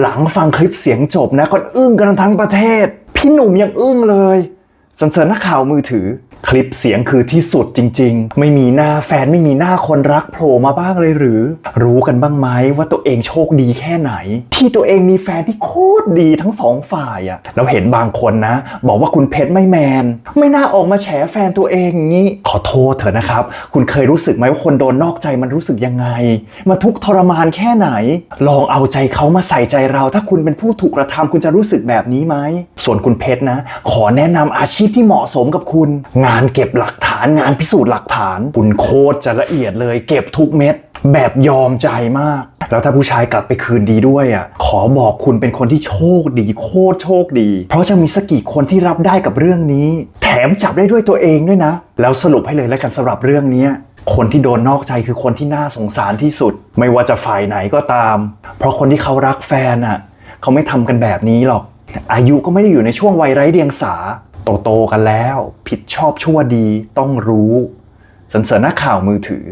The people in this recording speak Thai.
หลังฟังคลิปเสียงจบนะก็อึ้งกันทั้งประเทศ พี่หนุ่มยังอึ้งเลยสันเสริญนักข่าวมือถือ คลิปเสียงคือที่สุดจริง ๆ ไม่มีหน้าแฟนไม่มีหน้าคนรักโผล่มาบ้างเลยหรือ รู้กันบ้างไหมว่าตัวเองโชคดีแค่ไหน ที่ตัวเองมีแฟนที่โคตรดีทั้งสองฝ่ายอะแล้วเห็นบางคนนะ บอกว่าคุณเพชรไม่แมน ไม่น่าออกมาแฉแฟนตัวเองงี้ ขอโทษเถอะนะครับ คุณเคยรู้สึกไหมว่าคนโดนนอกใจมันรู้สึกยังไง มาทุกทรมานแค่ไหน ลองเอาใจเขามาใส่ใจเรา ถ้าคุณเป็นผู้ถูกกระทำคุณจะรู้สึกแบบนี้ไหมส่วนคุณเพชรนะ ขอแนะนำอาชีพที่เหมาะสมกับคุณงานเก็บหลักฐานงานพิสูจน์หลักฐาน คุณโคตรจะละเอียดเลย เก็บทุกเม็ด แบบยอมใจมาก แล้วถ้าผู้ชายกลับไปคืนดีด้วยอะขอบอกคุณเป็นคนที่โชคดี โคตรโชคดี เพราะจะมีสักกี่คนที่รับได้กับเรื่องนี้ แถมจับได้ด้วยตัวเองด้วยนะ แล้วสรุปให้เลยแล้วกันสำหรับเรื่องเนี้ยคนที่โดนนอกใจคือคนที่น่าสงสารที่สุด ไม่ว่าจะฝ่ายไหนก็ตาม เพราะคนที่เขารักแฟนอะเขาไม่ทำกันแบบนี้หรอก อายุก็ไม่ได้อยู่ในช่วงวัยไร้เดียงสา โตโตกันแล้ว ผิดชอบชั่วดีต้องรู้สันเสริญนักข่าวมือถือ